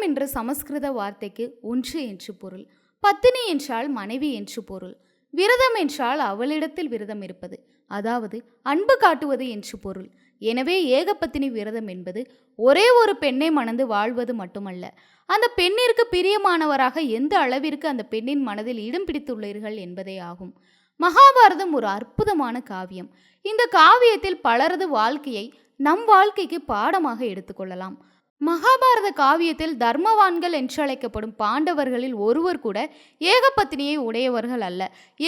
ஏகம் என்ற சமஸ்கிருத வார்த்தைக்கு ஒன்று என்று பொருள் பத்தினி என்றால் மனைவி என்று பொருள் விரதம் என்றால் அவளிடத்தில் விரதம் இருப்பது அதாவது அன்பு காட்டுவது என்று பொருள். எனவே ஏகபத்தினி விரதம் என்பது ஒரே ஒரு பெண்ணை மணந்து வாழ்வது மட்டுமல்ல. அந்த பெண்ணிற்கு பிரியமானவராக எந்த அளவிற்கு அந்த பெண்ணின் மனதில் இடம் பிடித்துள்ளீர்கள் என்பதே ஆகும். மகாபாரதம் ஒரு அற்புதமான காவியம். இந்த காவியத்தில் பலரது வாழ்க்கையை நம் வாழ்க்கைக்கு பாடமாக எடுத்துக்கொள்ளலாம் மகாபாரத காவியத்தில் தர்மவான்கள் என்றழைக்கப்படும் பாண்டவர்களில் ஒருவர் கூட ஏகபத்தினியை உடையவர்கள் அல்ல.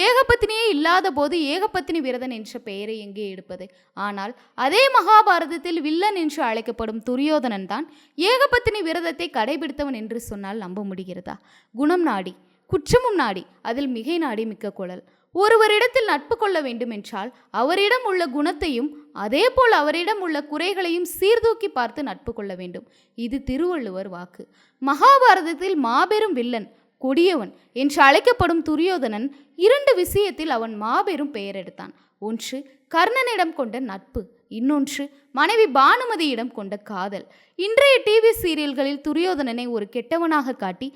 ஏகபத்தினியே இல்லாத போது ஏகபத்தினி விரதன் என்ற பெயரை எங்கே எடுப்பது? ஆனால் அதே மகாபாரதத்தில் வில்லன் என்று அழைக்கப்படும் துரியோதனன் தான் ஏகபத்தினி விரதத்தை கடைபிடித்தவன் என்று சொன்னால் நம்ப முடிகிறதா? குணம் நாடி குற்றமும் நாடி அதில் மிகை நாடி மிக்க குழல். ஒருவரிடத்தில் நட்பு கொள்ள வேண்டுமென்றால் அவரிடம் உள்ள குணத்தையும் அதேபோல் அவரிடம் உள்ள குறைகளையும் சீர்தூக்கி பார்த்து நட்பு கொள்ள வேண்டும். இது திருவள்ளுவர் வாக்கு. மகாபாரதத்தில் மாபெரும் வில்லன் கொடியவன் என்று அழைக்கப்படும் துரியோதனன் இரண்டு விஷயத்தில் அவன் மாபெரும் பெயர் எடுத்தான். ஒன்று கர்ணனிடம் கொண்ட நட்பு. இன்னொன்று மனைவி பானுமதியிடம் கொண்ட காதல். இன்றைய டிவி சீரியல்களில் துரியோதனனை ஒரு கெட்டவனாக காட்டி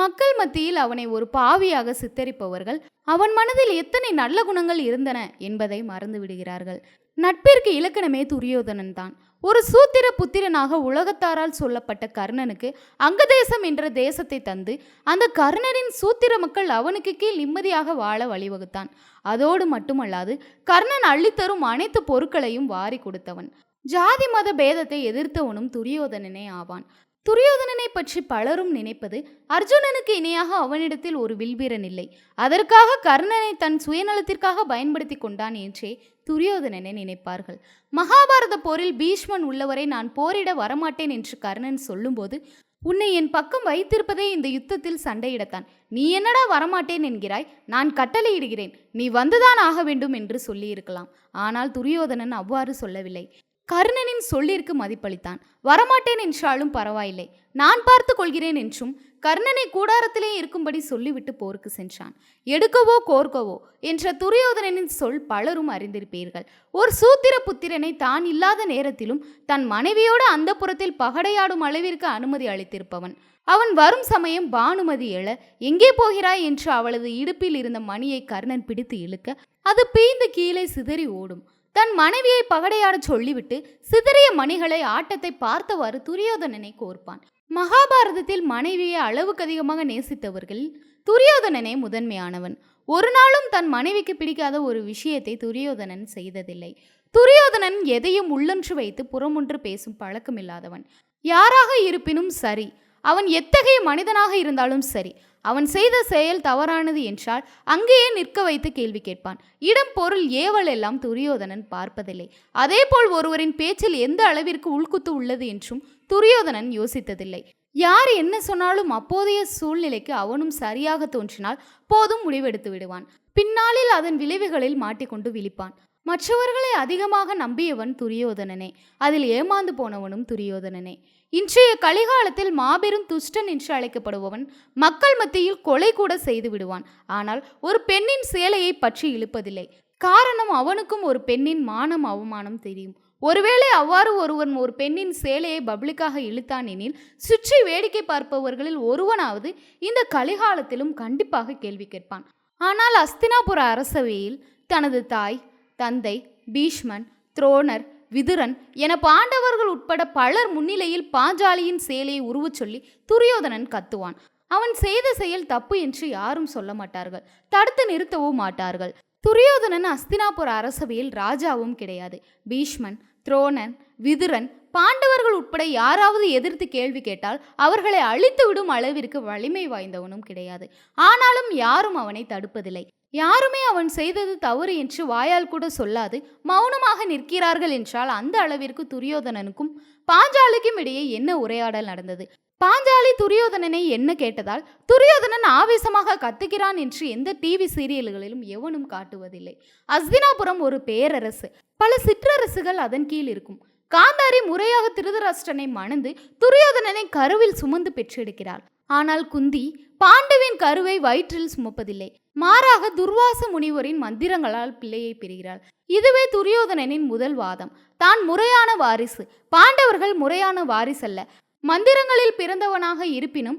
மக்கள் மத்தியில் அவனை ஒரு பாவியாக சித்தரிப்பவர்கள் அவன் மனதில் எத்தனை நல்ல குணங்கள் இருந்தன என்பதை மறந்து விடுகிறார்கள். நட்பிற்கு இலக்கணமே துரியோதனன் தான். ஒரு சூத்திர புத்திரனாக உலகத்தாரால் சொல்லப்பட்ட கர்ணனுக்கு அங்கதேசம் என்ற தேசத்தை தந்து அந்த கர்ணனின் சூத்திர மக்கள் அவனுக்கு கீழ் நிம்மதியாக வாழ வழிவகுத்தான். அதோடு மட்டுமல்லாது கர்ணன் அள்ளித்தரும் அனைத்து பொருட்களையும் வாரி கொடுத்தவன். ஜாதி மத பேதத்தை எதிர்த்தவனும் துரியோதனனே ஆவான். துரியோதனனை பற்றி பலரும் நினைப்பது அர்ஜுனனுக்கு இணையாக அவனிடத்தில் ஒரு வில்வீரன் இல்லை. அதற்காக கர்ணனை தன் சுயநலத்திற்காக பயன்படுத்தி கொண்டான் என்றே துரியோதனனை நினைப்பார்கள். மகாபாரத போரில் பீஷ்மன் உள்ளவரை நான் போரிட வரமாட்டேன் என்று கர்ணன் சொல்லும்போது உன்னை என் பக்கம் வைத்திருப்பதே இந்த யுத்தத்தில் சண்டையிடத்தான். நீ என்னடா வரமாட்டேன் என்கிறாய்? நான் கட்டளையிடுகிறேன். நீ வந்துதான் ஆக வேண்டும் என்று சொல்லியிருக்கலாம். ஆனால் துரியோதனன் அவ்வாறு சொல்லவில்லை. கர்ணனின் சொல்லிற்கு மதிப்பளித்தான். வரமாட்டேன் என்றாலும் பரவாயில்லை. நான் பார்த்து கொள்கிறேன் என்றும் கர்ணனை கூடாரத்திலே இருக்கும்படி சொல்லிவிட்டு போருக்கு சென்றான். எடுக்கவோ கோர்க்கவோ என்ற துரியோதனனின் சொல் பலரும் அறிந்திருப்பீர்கள். ஒரு சூத்திர புத்திரனை தான் இல்லாத நேரத்திலும் தன் மனைவியோடு அந்த புறத்தில் பகடையாடும் அளவிற்கு அனுமதி அளித்திருப்பவன். அவன் வரும் சமயம் பானுமதி எழ எங்கே போகிறாய்? என்று அவளது இடுப்பில் இருந்த மணியை கர்ணன் பிடித்து இழுக்க அது பீந்து கீழே சிதறி ஓடும். தன் மனைவியை பகடையாடச் சொல்லிவிட்டு சிதறிய மணிகளை ஆட்டத்தை பார்த்தவாறு துரியோதனனை கோர்ப்பான். மகாபாரதத்தில் மனைவியை அளவுக்கு அதிகமாக நேசித்தவர்கள் துரியோதனனே முதன்மையானவன். ஒரு நாளும் தன் மனைவிக்கு பிடிக்காத ஒரு விஷயத்தை துரியோதனன் செய்ததில்லை. துரியோதனன் எதையும் உள்ளொன்று வைத்து புறமொன்று பேசும் பழக்கமில்லாதவன். யாராக இருப்பினும் சரி அவன் எத்தகைய மனிதனாக இருந்தாலும் சரி அவன் செய்த செயல் தவறானது என்றால் அங்கேயே நிற்க வைத்து கேள்வி கேட்பான். இடம் பொருள் ஏவல் எல்லாம் துரியோதனன் பார்ப்பதில்லை. அதேபோல் ஒருவரின் பேச்சில் எந்த அளவிற்கு உள்குத்து உள்ளது என்றும் துரியோதனன் யோசித்ததில்லை. யார் என்ன சொன்னாலும் அப்போதைய சூழ்நிலைக்கு அவனும் சரியாக தோன்றினால் போதும் முடிவெடுத்து விடுவான். பின்னாளில் அதன் விளைவுகளில் மாட்டிக்கொண்டு விழிப்பான். மற்றவர்களை அதிகமாக நம்பியவன் துரியோதனனே. அதில் ஏமாந்து போனவனும் துரியோதனனே. இன்றைய கலிகாலத்தில் மாபெரும் துஷ்டன் என்று அழைக்கப்படுபவன் மக்கள் மத்தியில் கொலை கூட செய்து விடுவான். ஆனால் ஒரு பெண்ணின் சேலையை பற்றி இழுப்பதில்லை. காரணம் அவனுக்கும் ஒரு பெண்ணின் மானம் அவமானம் தெரியும். ஒருவேளை அவ்வாறு ஒருவன் ஒரு பெண்ணின் சேலையை பப்ளிக்காக இழுத்தான் எனில் சுற்றி வேடிக்கை பார்ப்பவர்களில் ஒருவனாவது இந்த கலிகாலத்திலும் கண்டிப்பாக கேள்வி கேட்பான். ஆனால் அஸ்தினாபுர அரசவையில் தனது தாய் தந்தை பீஷ்மன் துரோணர் விதுரன் என பாண்டவர்கள் உட்பட பலர் முன்னிலையில் பாஞ்சாலியின் சேலையை உருவச் சொல்லி துரியோதனன் கத்துவான். அவன் செய்த செயல் தப்பு என்று யாரும் சொல்ல மாட்டார்கள். தடுத்து நிறுத்தவும் மாட்டார்கள். துரியோதனன் அஸ்தினாபுர அரசவையில் ராஜாவும் கிடையாது. பீஷ்மன் துரோணன் விதுரன் பாண்டவர்கள் உட்பட யாராவது எதிர்த்து கேள்வி கேட்டால் அவர்களை அழித்து விடும் அளவிற்கு வலிமை வாய்ந்தவனும் கிடையாது. ஆனாலும் யாரும் அவனை தடுப்பதில்லை. யாருமே அவன் செய்தது தவறு என்று வாயால் கூட சொல்லாது மௌனமாக நிற்கிறார்கள் என்றால் அந்த அளவிற்கு துரியோதனனுக்கும் பாஞ்சாலிக்கும் இடையே என்ன உரையாடல் நடந்தது? பாஞ்சாலி துரியோதனனை என்ன கேட்டதால் துரியோதனன் ஆவேசமாக கத்துகிறான் என்று எந்த டிவி சீரியல்களிலும் எவனும் காட்டுவதில்லை. அஸ்தினாபுரம் ஒரு பேரரசு பல சிற்றரசுகள் அதன் கீழ் இருக்கும். காந்தாரி முறையாக திருதராஷ்டிரனை மணந்து துரியோதனனை கருவில் சுமந்து பெற்றெடுக்கிறாள். ஆனால் குந்தி பாண்டுவின் கருவை வயிற்றில் சுமப்பதில்லை. மாறாக துர்வாச முனிவரின் மந்திரங்களால் பிள்ளையை பெறுகிறாள். இதுவே துரியோதனனின் முதல் வாதம். தான் முறையான வாரிசு. பாண்டவர்கள் முறையான வாரிசல்ல. மந்திரங்களில் பிறந்தவனாக இருப்பினும்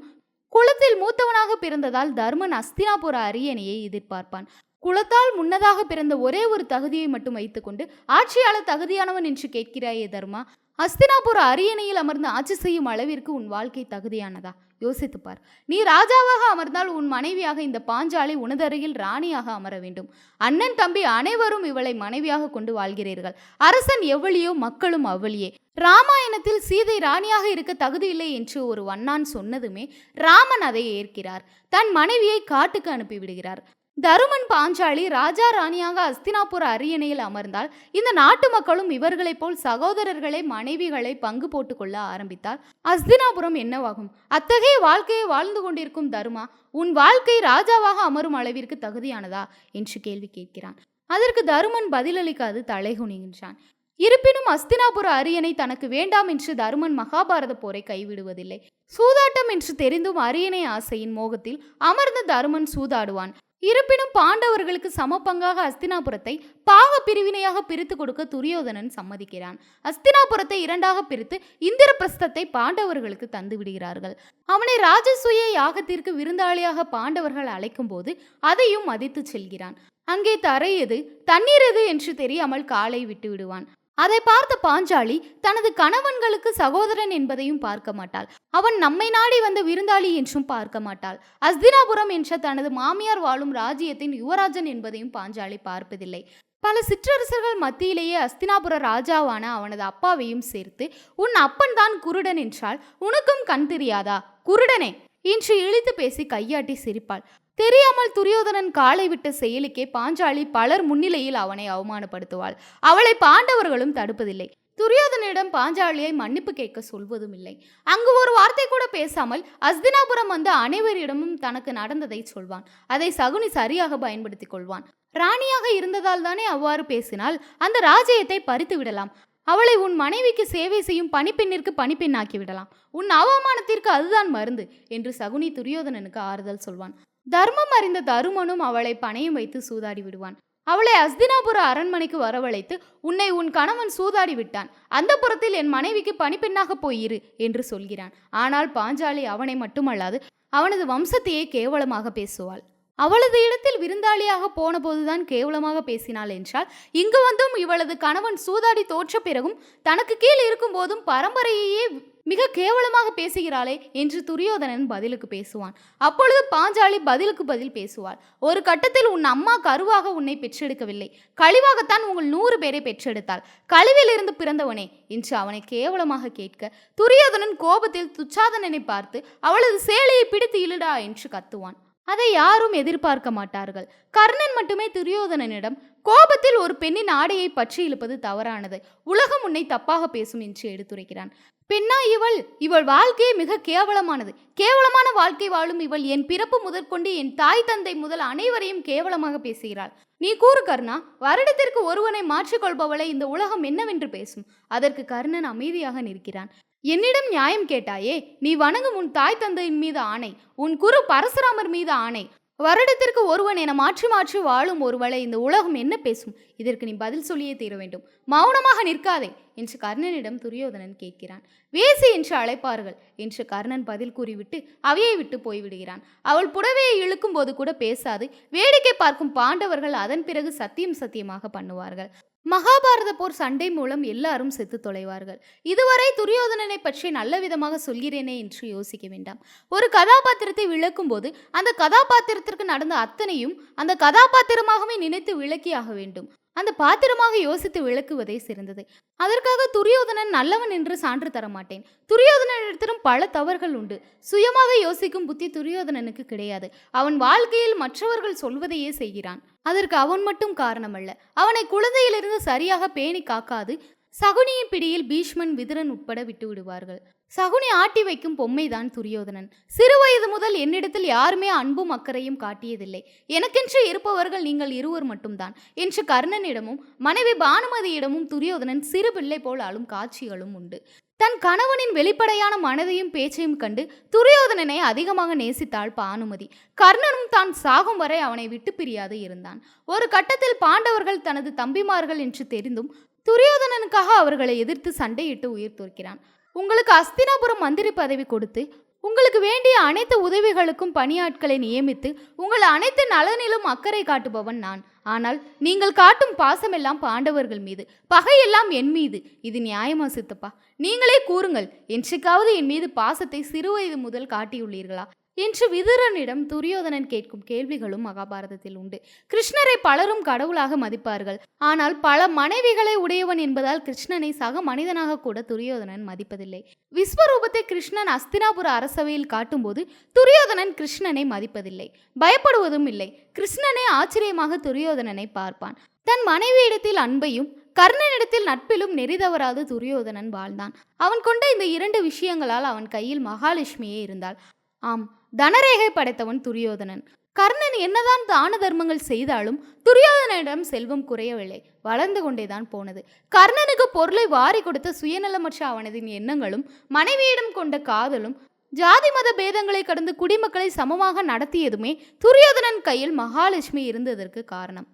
குலத்தில் மூத்தவனாக பிறந்ததால் தர்மன் அஸ்தினாபுர அரியணையை எதிர்பார்ப்பான். குலத்தால் முன்னதாக பிறந்த ஒரே ஒரு தகுதியை மட்டும் வைத்துக்கொண்டு ஆட்சியாளர் தகுதியானவன் என்று கேட்கிறாயே தர்மா? அஸ்தினாபுர அரியணையில் அமர்ந்து ஆட்சி செய்யும் அளவிற்கு உன் வாழ்க்கை தகுதியானதா? யோசித்துப்பார் நீ ராஜாவாக அமர்ந்தால் உன் மனைவியாக இந்த பாஞ்சாலை உனதருகில் ராணியாக அமர வேண்டும். அண்ணன் தம்பி அனைவரும் இவளை மனைவியாக கொண்டு வாழ்கிறீர்கள். அரசன் எவ்வளியோ மக்களும் அவ்வளியே. ராமாயணத்தில் சீதை ராணியாக இருக்க தகுதியில்லை என்று ஒரு வண்ணான் சொன்னதுமே ராமன் அதை ஏற்கிறார். தன் மனைவியை காட்டுக்கு அனுப்பிவிடுகிறார். தருமன் பாஞ்சாலி ராஜா ராணியாக அஸ்தினாபுர அரியணையில் அமர்ந்தால் இந்த நாட்டு மக்களும் இவர்களைப் போல் சகோதரர்களை மனைவிகளை பங்கு போட்டுக்கொள்ள ஆரம்பித்தால் அஸ்தினாபுரம் என்னவாகும்? அத்தகைய வாழ்க்கையை வாழ்ந்து கொண்டிருக்கும் தருமா உன் வாழ்க்கை ராஜாவாக அமரும் அளவிற்கு தகுதியானதா? என்று கேள்வி கேட்கிறான். அதற்கு தருமன் பதிலளிக்காது தலைகுனிகின்றான் இருப்பினும் அஸ்தினாபுர அரியணை தனக்கு வேண்டாம் என்று தருமன் மகாபாரத போரை கைவிடுவதில்லை. சூதாட்டம் என்று தெரிந்தும் அரியணை ஆசையின் மோகத்தில் அமர்ந்த தருமன் சூதாடுவான். இருப்பினும் பாண்டவர்களுக்கு சமபங்காக அஸ்தினாபுரத்தை பாக பிரிவினையாக பிரித்து கொடுக்க துரியோதனன் சம்மதிக்கிறான். அஸ்தினாபுரத்தை இரண்டாக பிரித்து இந்திரபிரஸ்தத்தை பாண்டவர்களுக்கு தந்து விடுகிறார்கள். அவனை ராஜசூய யாகத்திற்கு விருந்தாளியாக பாண்டவர்கள் அழைக்கும் போது அதையும் மதித்து செல்கிறான். அங்கே தரை எது தண்ணீர் எது என்று தெரியாமல் காலை விட்டு விடுவான் அதை பார்த்த பாஞ்சாலி தனது கணவன்களுக்கு சகோதரன் என்பதையும் பார்க்க மாட்டாள். அவன் நம்மை நாடி வந்த விருந்தாளி என்றும் பார்க்க மாட்டாள். அஸ்தினாபுரம் என்ற தனது மாமியார் வாழும் ராஜ்யத்தின் யுவராஜன் என்பதையும் பாஞ்சாலி பார்ப்பதில்லை. பல சிற்றரசர்கள் மத்தியிலேயே அஸ்தினாபுர ராஜாவான அவனது அப்பாவையும் சேர்த்து உன் அப்பன் தான் குருடன் என்றால் உனக்கும் கண் தெரியாதா? குருடனே! என்று இழித்து பேசி கையாட்டி சிரிப்பாள். தெரியாமல் துரியோதனன் காலை விட்ட செயலுக்கே பாஞ்சாலி பலர் முன்னிலையில் அவனை அவமானப்படுத்துவாள். அவளை பாண்டவர்களும் தடுப்பதில்லை. துரியோதனிடம் பாஞ்சாலியை மன்னிப்பு கேட்க சொல்வதும் இல்லை அங்கு ஒரு வார்த்தை கூட பேசாமல் அஸ்தினாபுரம் வந்து அனைவரிடமும் தனக்கு நடந்ததை சொல்வான். அதை சகுனி சரியாக பயன்படுத்திக் கொள்வான். ராணியாக இருந்ததால் தானே அவ்வாறு பேசினால் அந்த ராஜ்யத்தை பறித்து விடலாம். அவளை உன் மனைவிக்கு சேவை செய்யும் பணிப்பெண்ணிற்கு பணிப்பெண்ணாக்கி விடலாம். உன் அவமானத்திற்கு அதுதான் மருந்து என்று சகுனி துரியோதனனுக்கு ஆறுதல் சொல்வான். தர்மம் அறிந்த தருமனும் அவளை பணையும் வைத்து சூதாடி விடுவான். அவளை அஸ்தினாபுர அரண்மனைக்கு வரவழைத்து உன்னை உன் கணவன் சூதாடி விட்டான். அந்த புறத்தில் என் மனைவிக்கு பணிப்பெண்ணாக போயிரு என்று சொல்கிறான். ஆனால் பாஞ்சாலி அவனை மட்டுமல்லாது அவனது வம்சத்தையே கேவலமாக பேசுவாள். அவளது இடத்தில் விருந்தாளியாக போன போதுதான் கேவலமாக பேசினாள் என்றால் இங்கு வந்தும் இவளது கணவன் சூதாடி தோற்ற பிறகும் தனக்கு கீழ் இருக்கும் போதும் பரம்பரையையே மிக கேவலமாக பேசுகிறாளே என்று துரியோதனன் பதிலுக்கு பேசுவான். அப்பொழுது பாஞ்சாலி பதிலுக்கு பதில் பேசுவாள். ஒரு கட்டத்தில் உன் அம்மா கருவாக உன்னை பெற்றெடுக்கவில்லை. கழிவாகத்தான் உங்கள் நூறு பேரை பெற்றெடுத்தாள். கழிவிலிருந்து பிறந்தவனே என்று அவனை கேவலமாக கேட்க துரியோதனன் கோபத்தில் துச்சாதனனை பார்த்து அவளது சேலையை பிடித்து இழுடா என்று கத்துவான். அதை யாரும் எதிர்பார்க்க மாட்டார்கள். கர்ணன் மட்டுமே துரியோதனனிடம் கோபத்தில் ஒரு பெண்ணின் ஆடையை பற்றி இழுப்பது தவறானது. உலகம் உன்னை தப்பாக பேசும் என்று எடுத்துரைக்கிறான். பெண்ணா இவள் இவள் வாழ்க்கையே மிக கேவலமானது. கேவலமான வாழ்க்கை வாழும் இவள் என் பிறப்பு முதற்கொண்டு என் தாய் தந்தை முதல் அனைவரையும் கேவலமாக பேசுகிறாள். நீ கூறு கர்ணா வருடத்திற்கு ஒருவனை மாற்றிக்கொள்பவளை இந்த உலகம் என்னவென்று பேசும். அதற்கு கர்ணன் அமைதியாக நிற்கிறான். என்னிடம் நியாயம் கேட்டாயே நீ வணங்கும் உன் தாய் தந்தையின் மீது ஆணை உன் குரு பரசுராமர் மீது ஆணை. வருடத்திற்கு ஒருவன் என மாற்றி மாற்றி வாழும் ஒருவளை இந்த உலகம் என்ன பேசும்? இதற்கு நீ பதில் சொல்லியே தீர வேண்டும். மௌனமாக நிற்காதே என்று கர்ணனிடம் துரியோதனன் கேட்கிறான். வேசி என்று அழைப்பார்கள் என்று கர்ணன் பதில் கூறிவிட்டு அவையை விட்டு போய்விடுகிறான். அவள் புடவையை இழுக்கும் போது கூட பேசாது வேடிக்கை பார்க்கும் பாண்டவர்கள் அதன் பிறகு சத்தியம் சத்தியமாக பண்ணுவார்கள். மகாபாரத போர் சண்டை மூலம் எல்லாரும் செத்து தொலைவார்கள். இதுவரை துரியோதனனை பற்றி நல்ல விதமாக சொல்கிறேனே என்று யோசிக்க வேண்டாம். ஒரு கதாபாத்திரத்தை விளக்கும் போது அந்த கதாபாத்திரத்திற்கு நடந்த அத்தனையும் அந்த கதாபாத்திரமாகவே நினைத்து விளக்கியாக வேண்டும். அந்த பாத்திரமாக யோசித்து விளக்குவதே சிறந்தது. அதற்காக துரியோதனன் நல்லவன் என்று சான்று தர மாட்டேன். துரியோதனனிடத்திலும் பல தவறுகள் உண்டு. சுயமாக யோசிக்கும் புத்தி துரியோதனனுக்கு கிடையாது. அவன் வாழ்க்கையில் மற்றவர்கள் சொல்வதையே செய்கிறான். அதற்கு அவன் மட்டும் காரணமல்ல. அவனை குழந்தையிலிருந்து சரியாக பேணி காக்காது. சகுனியின் பிடியில் பீஷ்மன் விதுரன் உட்பட விட்டு விடுவார்கள். சகுனி ஆட்டி வைக்கும் பொம்மைதான் துரியோதனன். சிறுவயது முதல் என்னிடத்தில் யாருமே அன்பும் அக்கறையும் காட்டியதில்லை. எனக்கென்று இருப்பவர்கள் நீங்கள் இருவர் மட்டும்தான். என்று கர்ணனிடமும் மனைவி பானுமதியிடமும் துரியோதனன் சிறு பிள்ளை போல் ஆளும் காட்சிகளும் உண்டு. தன் கணவனின் வெளிப்படையான மனதையும் பேச்சையும் கண்டு துரியோதனனை அதிகமாக நேசித்தாள் பானுமதி. கர்ணனும் தான் சாகும் வரை அவனை விட்டு பிரியாது இருந்தான். ஒரு கட்டத்தில் பாண்டவர்கள் தனது தம்பிமார்கள் என்று தெரிந்தும் துரியோதனனுக்காக அவர்களை எதிர்த்து சண்டையிட்டு உயிர் துறக்கிறான் உங்களுக்கு அஸ்தினாபுரம் மந்திரி பதவி கொடுத்து உங்களுக்கு வேண்டிய அனைத்து உதவிகளுக்கும் பணியாட்களை நியமித்து உங்கள் அனைத்து நலனிலும் அக்கறை காட்டுபவன் நான். ஆனால் நீங்கள் காட்டும் பாசமெல்லாம் பாண்டவர்கள் மீது பகையெல்லாம் என் மீது. இது நியாயமா சித்தப்பா? நீங்களே கூறுங்கள் என்றைக்காவது என் மீது பாசத்தை சிறுவயது முதல் காட்டியுள்ளீர்களா? என்று விதுரனிடம் துரியோதனன் கேட்கும் கேள்விகளும் மகாபாரதத்தில் உண்டு. கிருஷ்ணரை பலரும் கடவுளாக மதிப்பார்கள். ஆனால் பல மனைவிகளை உடையவன் என்பதால் கிருஷ்ணனை சக மனிதனாக கூட துரியோதனன் மதிப்பதில்லை. விஸ்வரூபத்தை கிருஷ்ணன் அஸ்தினாபுர அரசவையில் காட்டும்போது துரியோதனன் கிருஷ்ணனை மதிப்பதில்லை. பயப்படுவதும் இல்லை. கிருஷ்ணனே ஆச்சரியமாக துரியோதனனை பார்ப்பான். தன் மனைவியிடத்தில் அன்பையும் கர்ணனிடத்தில் நட்பிலும் நெறிதவராது துரியோதனன் வாழ்ந்தான். அவன் கொண்ட இந்த இரண்டு விஷயங்களால் அவன் கையில் மகாலட்சுமியே இருந்தாள். ஆம் தனரேகை படைத்தவன் துரியோதனன். கர்ணன் என்னதான் தான தர்மங்கள் செய்தாலும் துரியோதனனிடம் செல்வம் குறையவில்லை. வளர்ந்து கொண்டேதான் போனது. கர்ணனுக்கு பொருளை வாரி கொடுத்த சுயநலமற்ற அவனதின் எண்ணங்களும் மனைவியிடம் கொண்ட காதலும் ஜாதி மத பேதங்களை கடந்து குடிமக்களை சமமாக நடத்தியதுமே துரியோதனன் கையில் மகாலட்சுமி இருந்ததற்கு காரணம்.